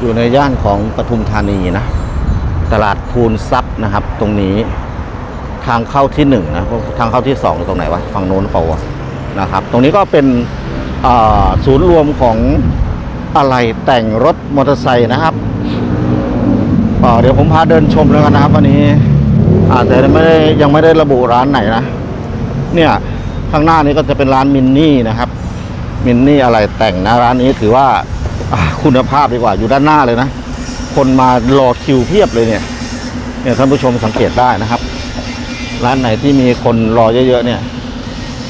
อยู่ในย่านของปทุมธานีนะ ตลาดภูนทรัพย์นะครับ ตรงนี้ทางเข้าที่หนึ่งนะทางเข้าที่สองตรงไหนวะฝั่งโน้นเปล่าวะนะครับ ตรงนี้ก็เป็นศูนย์รวมของอะไรแต่งรถมอเตอร์ไซค์นะครับอ่าเดี๋ยวผมพาเดินชมแล้วกันนะครับ วันนี้อาจจะไม่ได้ยังไม่ได้ระบุร้านไหนนะ เนี่ยข้างหน้านี้ก็จะเป็นร้านมินนี่นะครับ มินนี่อะไรแต่งนะร้านนี้ถือว่า คุณภาพดีกว่าอยู่ด้านหน้าเลยนะ คนมารอคิวเพียบเลยเนี่ยเนี่ยท่านผู้ชมสังเกตได้นะครับ ร้านไหนที่มีคนรอเยอะๆเนี่ย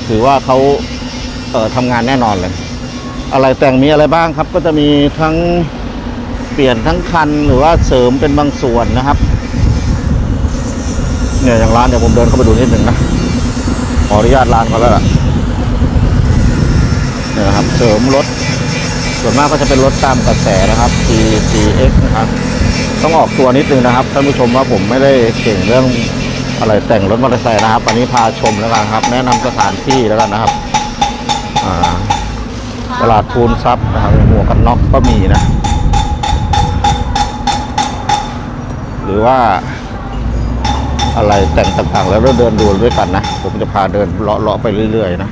ถือว่าเขาเอ่อทำงานแน่นอนเลย อะไรแต่งมีอะไรบ้างครับ ก็จะมีทั้งเปลี่ยนทั้งคันหรือว่าเสริมเป็นบางส่วนนะครับ เนี่ยอย่างร้านเดี๋ยวผมเดินเข้าไปดูนิดหนึ่งนะขออนุญาตร้านเขาแล้วล่ะเนี่ยครับ เสริมรถ ส่วนมากก็จะเป็นรถตามกระแสนะครับ T T X นะครับต้องออกตัวนิดนึงนะครับท่านผู้ชมว่าผมไม่ได้เก่งเรื่องอะไรแต่งรถมอเตอร์ไซค์นะครับอันนี้พาชมแล้วกันครับ แนะนำสถานที่แล้วกันนะครับตลาดทูนทรัพย์นะครับหมวกกันน็อกก็มีนะ หรือว่าอะไรแต่งต่างๆ แล้วเราเดินดูด้วยกันนะ ผมจะพาเดินเลาะๆไปเรื่อยๆนะ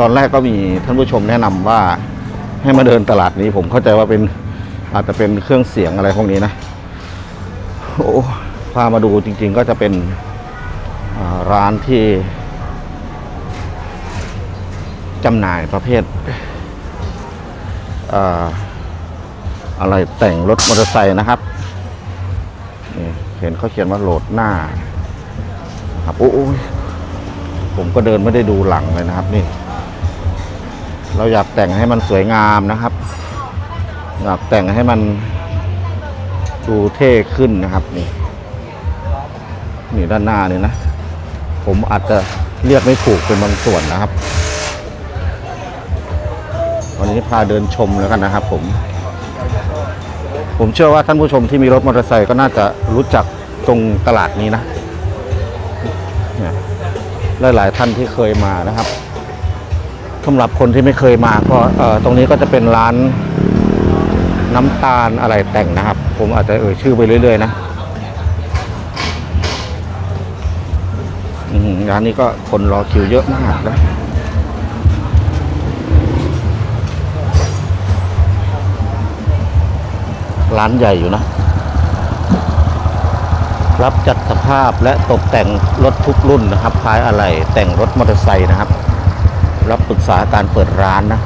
ตอนแรกก็มีท่านผู้ชมแนะนำว่าให้มาเดินตลาดนี้ผมเข้าใจว่าเป็นอาจจะเป็นเครื่องเสียงอะไรพวกนี้นะโอ้พามาดูจริง ๆ ก็จะเป็นร้านที่จำหน่ายประเภทอ่าอะไรแต่งรถมอเตอร์ไซค์นะครับนี่เห็นเขาเขียนว่าโหลดหน้าครับโอ้ยผมก็เดินไม่ได้ดูหลังเลยนะครับนี่ เราอยากแต่งให้มันสวยงามนะครับ อยากแต่งให้มันดูเท่ขึ้นนะครับนี่นี่ด้านหน้านี่นะ ผมอาจจะเรียกไม่ถูกเป็นบางส่วนนะครับ วันนี้พาเดินชมแล้วกันนะครับ ผม ผมเชื่อว่าท่านผู้ชมที่มีรถมอเตอร์ไซค์ก็น่าจะรู้จักตรงตลาดนี้นะเนี่ยหลายๆท่านที่เคยมานะครับ สำหรับคนที่ไม่เคยมาก็ตรงนี้ก็จะเป็นร้านน้ำตาลอะไรแต่งนะครับ ผมอาจจะเอ่ยชื่อไปเรื่อยๆนะร้านนี้ก็คนรอคิวเยอะมากนะร้านใหญ่อยู่นะ รับจัดสภาพและตกแต่งรถทุกรุ่นนะครับคล้ายอะไรแต่งรถมอเตอร์ไซค์นะครับ รับปรึกษาการเปิดร้านนะ